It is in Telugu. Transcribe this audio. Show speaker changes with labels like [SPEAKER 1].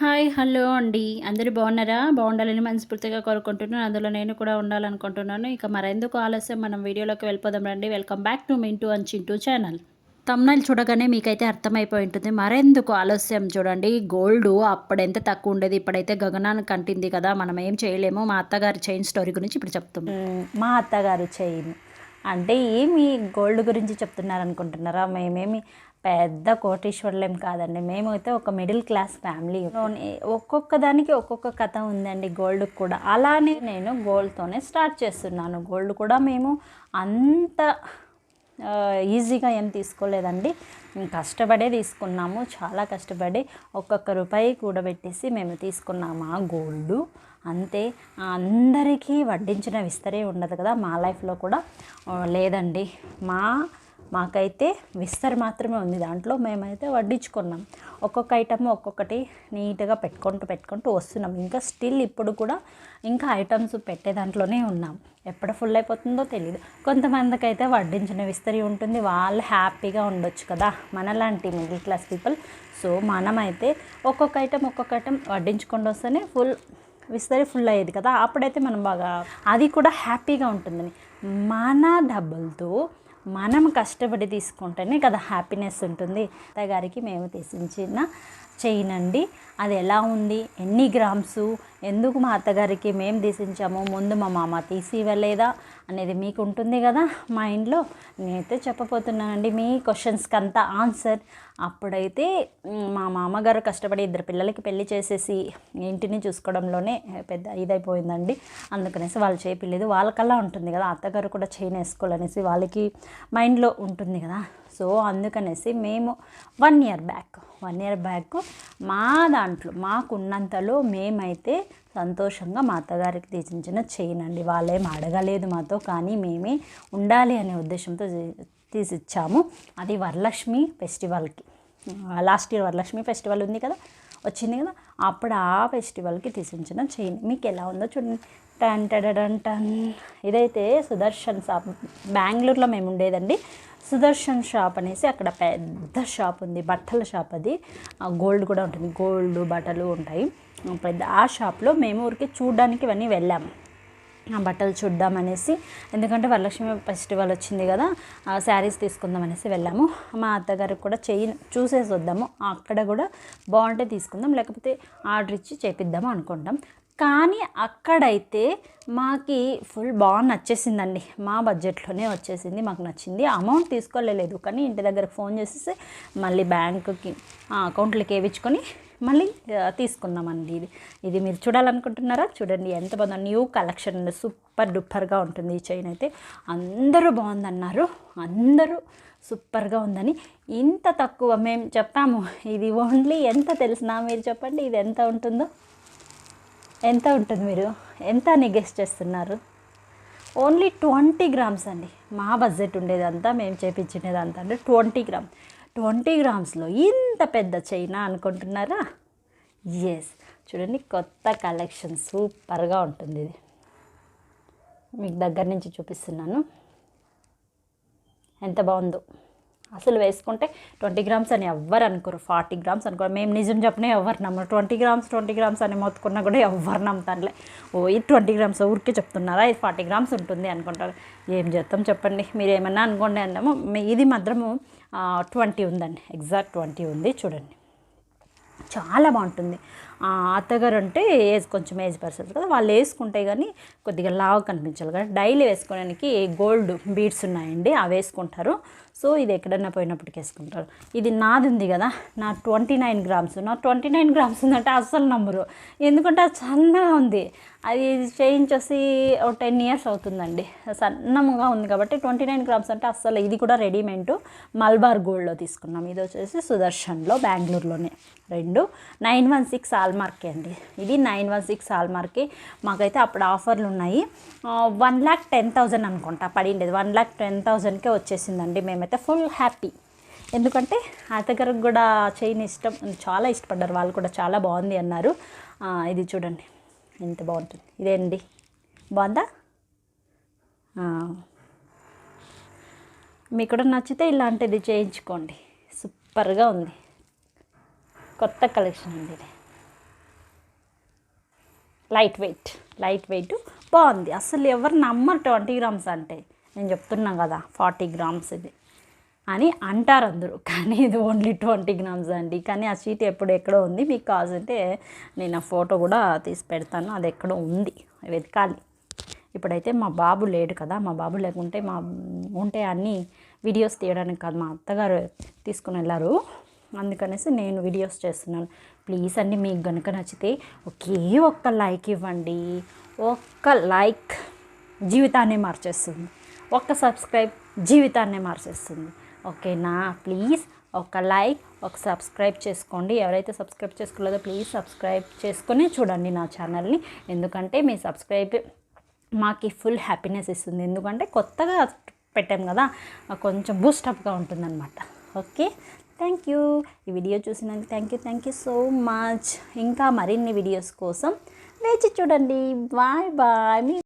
[SPEAKER 1] హాయ్ హలో అండి. అందరూ బాగున్నారా? బాగుండాలని మనస్ఫూర్తిగా కోరుకుంటున్నాను. అందులో నేను కూడా ఉండాలనుకుంటున్నాను. ఇక మరెందుకు ఆలస్యం? మనం వీడియోలోకి వెళ్ళిపోదాం రండి. Welcome back to Mintu and Chintu channel. Thumbnail చూడగానే మీకైతే అర్థమైపోయి ఉంటుంది. మరెందుకు ఆలస్యం చూడండి. గోల్డ్ అప్పుడు ఎంత తక్కువ ఉండేది? ఇప్పుడైతే గగనానికి కంటింది కదా. మనం ఏం చేయలేము. మా అత్తగారి చైన్ స్టోరీ గురించి ఇప్పుడు చెప్తాం.
[SPEAKER 2] మా అత్తగారు చైన్. అంటే ఏమి గోల్డ్ గురించి చెప్తున్నారు అనుకుంటున్నారా మేమేమి పెద్ద కోటీశ్వర్లేం కాదండి. మేమైతే ఒక మిడిల్ క్లాస్ ఫ్యామిలీ. ఒక్కొక్క దానికి ఒక్కొక్క కథ ఉందండి గోల్డ్ కూడా. అలానే నేను గోల్డ్తోనే స్టార్ట్ చేస్తున్నాను. గోల్డ్ కూడా మేము అంత ఈజీగా ఏం తీసుకోలేదండి. కష్టపడే తీసుకున్నాము. చాలా కష్టపడి ఒక్కొక్క రూపాయి కూడబెట్టేసి మేము తీసుకున్నాము ఆ గోల్డ్. అంతే. అందరికీ వడ్డించిన విస్తరే ఉండదు కదా. మా లైఫ్లో కూడా లేదండి. మా మాకైతే విస్తర్ మాత్రమే ఉంది. దాంట్లో మేమైతే వడ్డించుకున్నాం. ఒక్కొక్క ఐటమ్ ఒక్కొక్కటి నీట్గా పెట్టుకుంటూ పెట్టుకుంటూ వస్తున్నాం. ఇంకా స్టిల్ ఇప్పుడు కూడా ఇంకా ఐటమ్స్ పెట్టే దాంట్లోనే ఉన్నాం. ఎప్పుడు ఫుల్ అయిపోతుందో తెలియదు కొంతమందికి అయితే వడ్డించిన విస్తరి ఉంటుంది. వాళ్ళు హ్యాపీగా ఉండొచ్చు కదా. మనలాంటి మిడిల్ క్లాస్ పీపుల్ సో మనమైతే ఒక్కొక్క ఐటమ్ ఒక్కొక్క ఐటమ్ వడ్డించుకుంటూ వస్తేనే ఫుల్ విస్తరి ఫుల్ అయ్యేది కదా. అప్పుడైతే మనం బాగా అది కూడా హ్యాపీగా ఉంటుందని. మన డబ్బులతో మనం కష్టపడి తీసుకుంటేనే కదా హ్యాపీనెస్ ఉంటుంది. అత్తగారికి మేము తీసించిన చైన్ అండి అది ఎలా ఉంది? ఎన్ని గ్రామ్స్ ఎందుకు మా అత్తగారికి మేము తీసించాము? ముందు మా మామ తీసి ఇవ్వలేదా అనేది మీకు ఉంటుంది కదా మా ఇంట్లో నేనైతే చెప్పబోతున్నానండి. మీ క్వశ్చన్స్కి అంతా ఆన్సర్ అప్పుడైతే మా మామగారు కష్టపడి ఇద్దరు పిల్లలకి పెళ్ళి చేసేసి ఇంటిని చూసుకోవడంలోనే పెద్ద ఇదైపోయిందండి. అందుకనేసి వాళ్ళు చేయలేదు వాళ్ళకల్లా ఉంటుంది కదా అత్తగారు కూడా చైన్ వేసుకోవాలనేసి వాళ్ళకి మైండ్లో ఉంటుంది కదా. సో అందుకనేసి మేము one year back one year back మా దాంట్లో మాకున్నంతలో మేమైతే సంతోషంగా మా అత్తగారికి తీసించిన చైన్ అండి. వాళ్ళేం అడగలేదు మాతో కానీ మేమే ఉండాలి అనే ఉద్దేశంతో తీ- తీసిచ్చాము. అది వరలక్ష్మి ఫెస్టివల్కి. లాస్ట్ ఇయర్ వరలక్ష్మి ఫెస్టివల్ ఉంది కదా వచ్చింది కదా అప్పుడు ఆ ఫెస్టివల్కి తీసించిన చైన్. మీకు ఎలా ఉందో చూడండి. టన్ టడడన్ టన్ ఇదైతే సుదర్శన్ షాప్ బెంగళూరులో మేము ఉండేదండి. సుదర్శన్ షాప్ అనేసి అక్కడ పెద్ద షాప్ ఉంది బట్టల షాప్ అది. గోల్డ్ కూడా ఉంటుంది గోల్డ్ బట్టలు ఉంటాయి. పెద్ద ఆ షాప్లో మేము ఊరికి చూడడానికి ఇవన్నీ వెళ్ళాము. ఆ బట్టలు చూద్దామనేసి ఎందుకంటే వరలక్ష్మి ఫెస్టివల్ వచ్చింది కదా ఆ శారీస్ తీసుకుందాం అనేసి వెళ్ళాము. మా అత్తగారికి కూడా చెయ్యి చూసేసి వద్దాము అక్కడ కూడా బాగుంటే తీసుకుందాం లేకపోతే ఆర్డర్ ఇచ్చి చేపిద్దాము అనుకుంటాం. కానీ అక్కడైతే మాకి ఫుల్ బాగా నచ్చేసిందండి. మా బడ్జెట్లోనే వచ్చేసింది మాకు నచ్చింది. అమౌంట్ తీసుకోలేదు కానీ ఇంటి దగ్గర ఫోన్ చేసేసి మళ్ళీ బ్యాంకుకి అకౌంట్లోకి వేయించుకొని మళ్ళీ తీసుకున్నామండి ఇది. ఇది మీరు చూడాలనుకుంటున్నారా? చూడండి ఎంత బాగుందో. న్యూ కలెక్షన్ సూపర్ డూపర్గా ఉంటుంది ఈ చైన్ అయితే. అందరూ బాగుందన్నారు. అందరూ సూపర్గా ఉందని. ఇంత తక్కువ మేము చెప్పాము ఇది ఓన్లీ ఎంత తెలిసినా మీరు చెప్పండి ఇది ఎంత ఉంటుందో. ఎంత ఉంటుంది మీరు? ఎంత నెగెస్ట్ చేస్తున్నారు? ఓన్లీ ట్వంటీ గ్రామ్స్ అండి. మా బడ్జెట్ ఉండేదంతా మేము చేపించినదంతా. అంటే ట్వంటీ గ్రామ్ ట్వంటీ గ్రామ్స్లో ఇంత పెద్ద చైనా అనుకుంటున్నారా? ఎస్ చూడండి కొత్త కలెక్షన్ సూపర్గా ఉంటుంది ఇది. మీకు దగ్గర నుంచి చూపిస్తున్నాను. ఎంత బాగుందో. అసలు వేసుకుంటే ట్వంటీ గ్రామ్స్ అని ఎవ్వరు అనుకోరు. ఫార్టీ గ్రామ్స్ అనుకోరు మేము నిజం చెప్పినా ఎవరు నమ్మరు. ట్వంటీ గ్రామ్స్ ట్వంటీ గ్రామ్స్ అని మొత్తుకున్నా కూడా ఎవ్వరు నమ్ముతానులే ఓ ఇది ట్వంటీ గ్రామ్స్ ఊరికే చెప్తున్నారా? ఇది ఫార్టీ గ్రామ్స్ ఉంటుంది అనుకుంటారు. ఏం చేస్తాం చెప్పండి. మీరు ఏమన్నా అనుకోండి అన్నాము. ఇది మాత్రము ట్వంటీ ఉందండి ఎగ్జాక్ట్ ట్వంటీ ఉంది చూడండి. చాలా బాగుంటుంది. అత్తగారు అంటే ఏజ్ కొంచెం ఏజ్ పర్సన్స్ కదా వాళ్ళు వేసుకుంటే కానీ కొద్దిగా లావు కనిపించాలి కదా. డైలీ వేసుకోవడానికి గోల్డ్ బీడ్స్ ఉన్నాయండి అవి వేసుకుంటారు. సో ఇది ఎక్కడన్నా పోయినప్పటికి వేసుకుంటారు ఇది నాది ఉంది కదా నా ట్వంటీ నైన్ గ్రామ్స్. నా ట్వంటీ నైన్ గ్రామ్స్ ఉందంటే అస్సలు నమ్మరు. ఎందుకంటే అది సన్నగా ఉంది. అది చేయించేసి ఒక టెన్ ఇయర్స్ అవుతుందండి. సన్నముగా ఉంది కాబట్టి ట్వంటీ నైన్ గ్రామ్స్ అంటే అస్సలు ఇది కూడా రెడీమేడ్ మల్బార్ గోల్డ్లో తీసుకున్నాం. ఇది వచ్చేసి సుదర్శన్లో బెంగళూరులోనే. రెండు. నైన్ వన్ సిక్స్ ఆల్మార్కే అండి. ఇది నైన్ వన్ సిక్స్ హాల్మార్కే. మాకైతే అప్పుడు ఆఫర్లు ఉన్నాయి. వన్ ల్యాక్ టెన్ థౌజండ్ అనుకుంటా పడిండేది. వన్ ల్యాక్ టెన్ థౌజండ్కే వచ్చేసిందండి మేమైతే ఫుల్ హ్యాపీ. ఎందుకంటే అత్తగారికి కూడా చైన్ ఇష్టం చాలా ఇష్టపడ్డారు. వాళ్ళు కూడా చాలా బాగుంది అన్నారు. ఇది చూడండి. ఎంత బాగుంటుంది. ఇదేండి బాగుందా? మీకు కూడా నచ్చితే ఇలాంటిది చేయించుకోండి. సూపర్గా ఉంది. కొత్త కలెక్షన్ ఉంది ఇది. Light weight light weight. బాగుంది. అసలు ఎవరు నమ్మరు ట్వంటీ గ్రామ్స్ అంటే. నేను చెప్తున్నా కదా ఫార్టీ గ్రామ్స్ ఇది. అని అంటారు అందరూ. కానీ ఇది ఓన్లీ ట్వంటీ గ్రామ్స్ అండి. కానీ ఆ షీట్ ఎప్పుడు ఎక్కడో ఉంది. మీకు కావాలంటే నేను ఆ ఫోటో కూడా తీసి పెడతాను. అది ఎక్కడో ఉంది. వెతకాలి. ఇప్పుడైతే మా బాబు లేడు కదా. మా బాబు లేకుంటే మా ఉంటే అన్ని వీడియోస్ తీయడానికి కాదు. మా అత్తగారు తీసుకుని వెళ్ళారు. అందుకనేసి నేను వీడియోస్ చేస్తున్నాను. ప్లీజ్ అండి మీకు కనుక నచ్చితే ఒకే ఒక్క లైక్ ఇవ్వండి. ఒక్క లైక్ జీవితాన్ని మార్చేస్తుంది. ఒక్క సబ్స్క్రైబ్ జీవితాన్ని మార్చేస్తుంది. ఓకేనా? ప్లీజ్ ఒక లైక్ ఒక సబ్స్క్రైబ్ చేసుకోండి. ఎవరైతే సబ్స్క్రైబ్ చేసుకోలేదో ప్లీజ్ సబ్స్క్రైబ్ చేసుకుని చూడండి నా ఛానల్ని. ఎందుకంటే మీ సబ్స్క్రైబ్ మాకు ఫుల్ హ్యాపీనెస్ ఇస్తుంది. ఎందుకంటే కొత్తగా పెట్టాం కదా కొంచెం బూస్టప్గా ఉంటుందన్నమాట. ఓకే? Thank you. ఈ వీడియో చూసినందుకు thank you. Thank you so much. ఇంకా మరిన్ని వీడియోస్ కోసం వేచి చూడండి. Bye bye. మీ